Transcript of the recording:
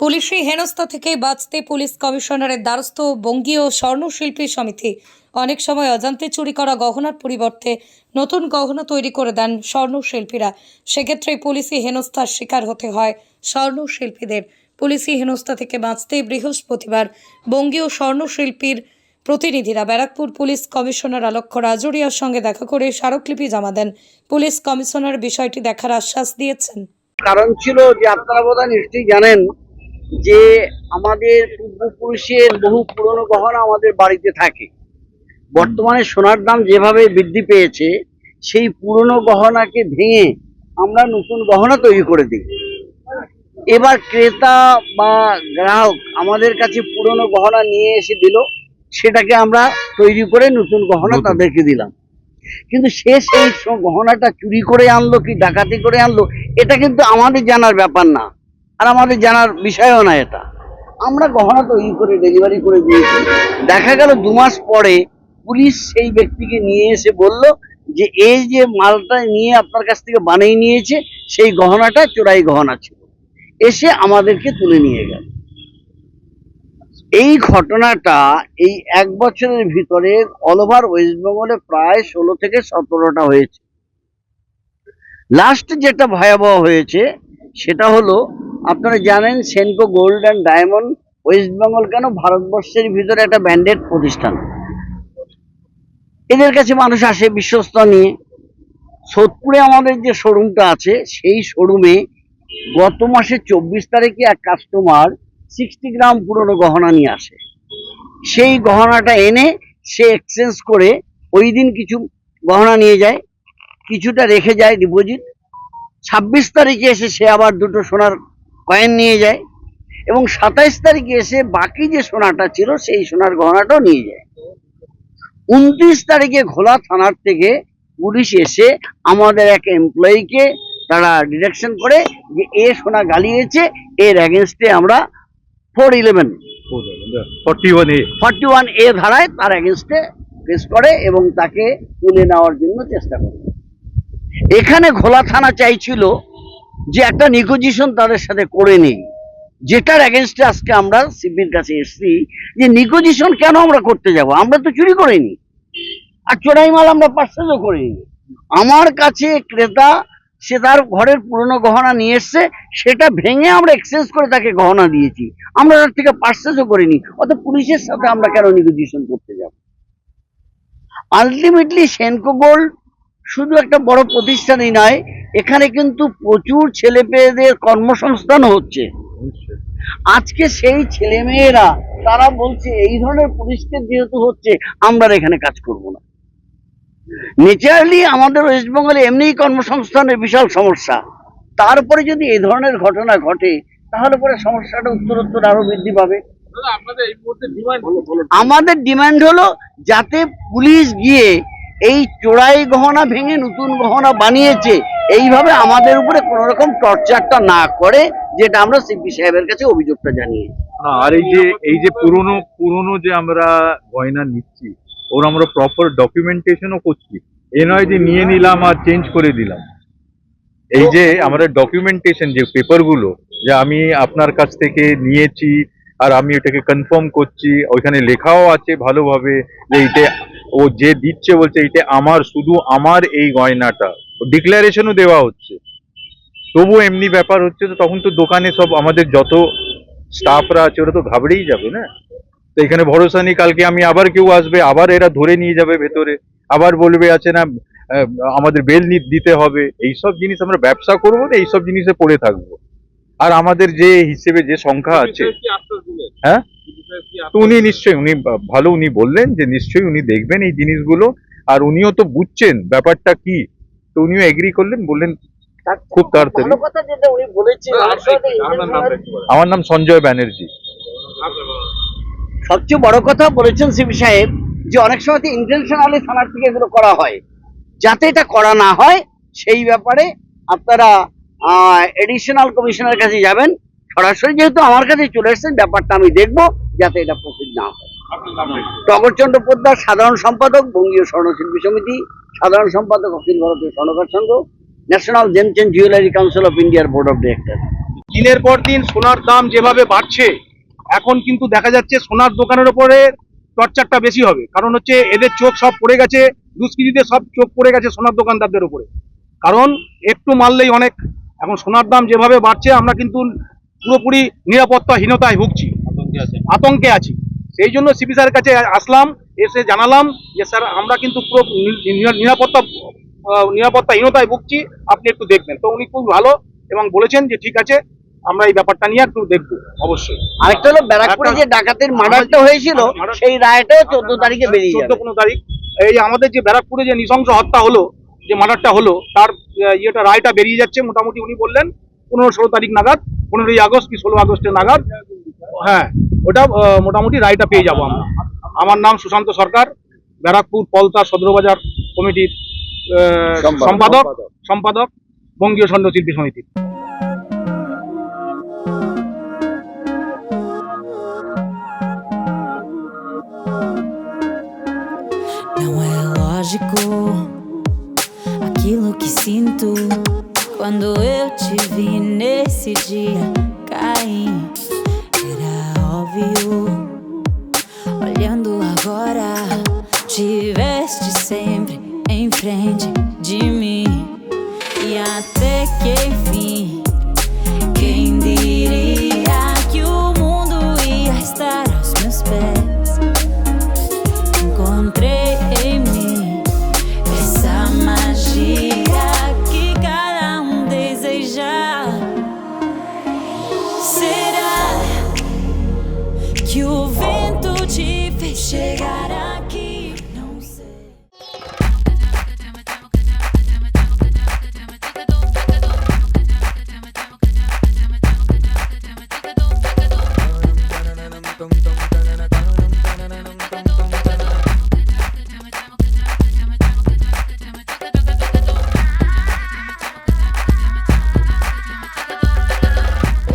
পুলিশি হেনস্থা থেকে বাঁচতে পুলিশ কমিশনারের দ্বারস্থ বঙ্গীয় স্বর্ণশিল্পী সমিতি। অনেক সময় অজান্তে চুরি করা গহনার পরিবর্তে নতুন গহনা তৈরি করে দেন স্বর্ণশিল্পীরা। সেক্ষেত্রে পুলিশি হেনস্থার শিকার হতে হয় স্বর্ণশিল্পীদের। পুলিশি হেনস্থা থেকে বাঁচতে বৃহস্পতিবার বঙ্গীয় স্বর্ণশিল্পীর প্রতিনিধিরা ব্যারাকপুর পুলিশ কমিশনার আলক্ষ্য রাজুরিয়ার সঙ্গে দেখা করে স্মারকলিপি জমা দেন। পুলিশ কমিশনার বিষয়টি দেখার আশ্বাস দিয়েছেন। কারণ ছিল যে আপনারা বোধহয় নিশ্চয়ই জানেন যে আমাদের পূর্বপুরুষের বহু পুরনো গহনা আমাদের বাড়িতে থাকে। বর্তমানে সোনার দাম যেভাবে বৃদ্ধি পেয়েছে সেই পুরনো গহনাকে ভেঙে আমরা নতুন গহনা তৈরি করে দিই। এবার ক্রেতা বা গ্রাহক আমাদের কাছে পুরনো গহনা নিয়ে এসে দিল সেটাকে আমরা তৈরি করে নতুন গহনা তাদেরকে দিলাম। কিন্তু সে সেই গহনাটা চুরি করে আনলো কি ডাকাতি করে আনলো এটা কিন্তু আমাদের জানার ব্যাপার না। আর আমাদের জানার বিষয়ও না এটা। আমরা গহনা তৈরি করে ডেলিভারি করে দিয়েছি। দেখা গেল দু মাস পরে পুলিশ সেই ব্যক্তিকে নিয়ে এসে বলল যে, এই যে মালটা নিয়ে আপনার কাছ থেকে বানিয়ে নিয়েছে, সেই গহনাটা চোরাই গহনা ছিল। এসে আমাদেরকে তুলে নিয়ে গেল। এই ঘটনাটা এই এক বছরের ভিতরে অল ওভার ওয়েস্ট বেঙ্গলে প্রায় ষোলো থেকে সতেরোটা হয়েছে। লাস্ট যেটা ভয়াবহ হয়েছে, সেটা হলো আপনারা জানেন Senco gold and diamond West Bengal কেন? ভারতবর্ষের ভিতরে একটা ব্যান্ডেড প্রতিষ্ঠান। এদের কাছে মানুষ আসে বিশ্বস্ত নিয়ে। সোদপুরে আমাদের যে শোরুমটা আছে, সেই শোরুমে গত মাসে চব্বিশ তারিখে এক কাস্টমার সিক্সটি গ্রাম পুরনো গহনা নিয়ে আসে। সেই গহনাটা এনে সে এক্সচেঞ্জ করে ওই দিন কিছু গহনা নিয়ে যায়, কিছুটা রেখে যায় ডিপোজিট ছাব্বিশ তারিখে এসে সে আবার দুটো সোনার কয়েন নিয়ে যায় এবং সাতাইশ তারিখে এসে বাকি যে সোনাটা ছিল সেই সোনার গহনাটাও নিয়ে যায়। উনত্রিশ তারিখে ঘোলা থানার থেকে পুলিশ এসে আমাদের এক এমপ্লয়িকে তারা ডিরেকশন করে যে এ সোনা গালিয়েছে এর অ্যাগেনস্টে আমরা four eleven forty one A forty one A ধারায় তার অ্যাগেনস্টে কেস করে এবং তাকে তুলে নেওয়ার জন্য চেষ্টা করে। এখানে ঘোলা থানা চাইছিল যে একটা নিগোজিয়েশন তাদের সাথে করে নেই। যেটার অ্যাগেনস্টে আজকে আমরা সিপির কাছে এসেছি যে নিগোজিয়েশন কেন আমরা করতে যাব? আমরা তো চুরি করিনি। আর চোরাই মাল আমরা পার্সেলও করিনি। আমার কাছে ক্রেতা, সে তার ঘরের পুরনো গহনা নিয়ে এসছে, সেটা ভেঙে আমরা এক্সচেঞ্জ করে তাকে গহনা দিয়েছি। আমরা তার থেকে পার্সেসও করিনি। অত পুলিশের সাথে আমরা কেন নিগোজিয়েশন করতে যাব? আলটিমেটলি সেনকো গোল্ড শুধু একটা বড় প্রতিষ্ঠানই নয় এখানে কিন্তু প্রচুর ছেলে পেয়েদের কর্মসংস্থান হচ্ছে। আজকে সেই ছেলে মেয়েরা তারা বলছে এই ধরনের পরিস্থিতি যেহেতু হচ্ছে আমরা এখানে কাজ করব না। নেচারালি আমাদের ওয়েস্ট বেঙ্গলে এমনিই কর্মসংস্থানের বিশাল সমস্যা। তারপরে যদি এই ধরনের ঘটনা ঘটে তাহলে পরে সমস্যাটা উত্তরোত্তর আরও বৃদ্ধি পাবে। আমাদের ডিমান্ড হলো যাতে পুলিশ গিয়ে এই চোরাই গহনা ভেঙে নতুন গহনা বানিয়েছে। এইভাবে আমাদের উপরে কোন রকম টর্চারটা না করে, যেটা আমরা সিপি সাহেবের কাছে অভিযোগটা জানিয়েছি। আর এই যে এই যে পুরনো পুরনো যে আমরা গয়না নিচ্ছি, ওর আমরা প্রপার ডকুমেন্টেশনও করছি। এ নয় যে নিয়ে নিলাম আর চেঞ্জ করে দিলাম। এই যে আমরা ডকুমেন্টেশন যে পেপারগুলো যে আমি আপনার কাছ থেকে নিয়েছি, আর আমি ওটাকে কনফার্ম করছি, ওইখানে লেখাও আছে ভালোভাবে যে এইটা ও যে দিচ্ছে বলছে, এইটা আমার, শুধু আমার এই গয়নাটা। ডিক্লারেশনও দেওয়া হচ্ছে। তবু এমনি ব্যাপার হচ্ছে তো তখন তো দোকানে সব আমাদের যত স্টাফরা আছে ওরা তো ঘাবড়েই যাবে না? তো এখানে ভরসা নেই কালকে আমি আবার কেউ আসবে আবার এরা ধরে নিয়ে যাবে ভেতরে আবার বলবে আছে না আমাদের বেল দিতে হবে। এইসব জিনিস আমরা ব্যবসা করব না এইসব জিনিসে পড়ে থাকব। আর আমাদের যে হিসেবে যে সংখ্যা আছে হ্যাঁ? তো উনি নিশ্চয়ই উনি ভালো উনি বললেন যে নিশ্চয়ই উনি দেখবেন এই জিনিসগুলো। আর উনিও তো বুঝছেন ব্যাপারটা কি। তো উনিও এগ্রি করলেন বললেন খুব তাড়াতাড়ি। ভালো কথা যেটা উনি বলেছেন আমার নাম সঞ্জয় ব্যানার্জি। সবচেয়ে বড় কথা বলেছেন সিপি সাহেব যে অনেক সময় ইন্টেনশনালি থানার থেকে এগুলো করা হয়। যাতে এটা করা না হয় সেই ব্যাপারে আপনারা এডিশনাল কমিশনের কাছে যাবেন। সরাসরি যেহেতু আমার কাছে চলে এসেছেন ব্যাপারটা আমি দেখব যাতে এটা প্রসিড না হয়। টগরচন্দ্র পোদ্দার সাধারণ সম্পাদক বঙ্গীয় স্বর্ণশিল্পী সমিতি। সাধারণ সম্পাদক অখিল ভারতীয় স্বর্ণকার সংঘ national gem and jewellery council of ইন্ডিয়ার বোর্ড অফ ডিরেক্টর দিনের পর দিন সোনার দাম যেভাবে বাড়ছে এখন কিন্তু দেখা যাচ্ছে সোনার দোকানের ওপরে টর্চারটা বেশি হবে। কারণ হচ্ছে এদের চোখ সব পড়ে গেছে দুষ্কৃতীদের সব চোখ পড়ে গেছে সোনার দোকানদারদের উপরে। কারণ একটু মারলেই অনেক এখন সোনার দাম যেভাবে বাড়ছে আমরা কিন্তু পুরোপুরি নিরাপত্তাহীনতায় ভুগছি। আতঙ্কে আছি। সেই জন্য সিপি স্যারের কাছে আসলাম এসে জানালাম যে স্যার আমরা কিন্তু পুরো নিরাপত্তা নিরাপত্তাহীনতায় ভুগছি আপনি একটু দেখবেন। তো উনি খুব ভালো এবং বলেছেন যে ঠিক আছে আমরা এই ব্যাপারটা নিয়ে একটু দেখব। অবশ্যই। আরেকটা হলো ব্যারাকপুরে যে ডাকাতের মার্ডারটা হয়েছিল সেই রায়টাও চোদ্দ তারিখে বেরিয়ে চোদ্দ পনেরো তারিখ। এই আমাদের যে ব্যারাকপুরে যে নৃশংস হত্যা হলো যে মার্ডারটা হলো তার ইয়েটা রায়টা বেরিয়ে যাচ্ছে। মোটামুটি উনি বললেন পনেরো ষোলো তারিখ নাগাদ পনেরোই আগস্ট কি ষোলো আগস্টের নাগাদ। হ্যাঁ। ওটা মোটামুটি রায়টা পেয়ে যাব আমরা আমার নাম সুশান্ত সরকার ব্যারাকপুর পলতা সদরবাজার কমিটির সম্পাদক। সম্পাদক বঙ্গীয় স্বর্ণশিল্পী সমিতির Não é lógico aquilo que sinto quando eu te vi nesse dia cair. viu. Olhando agora, te veste sempre em frente.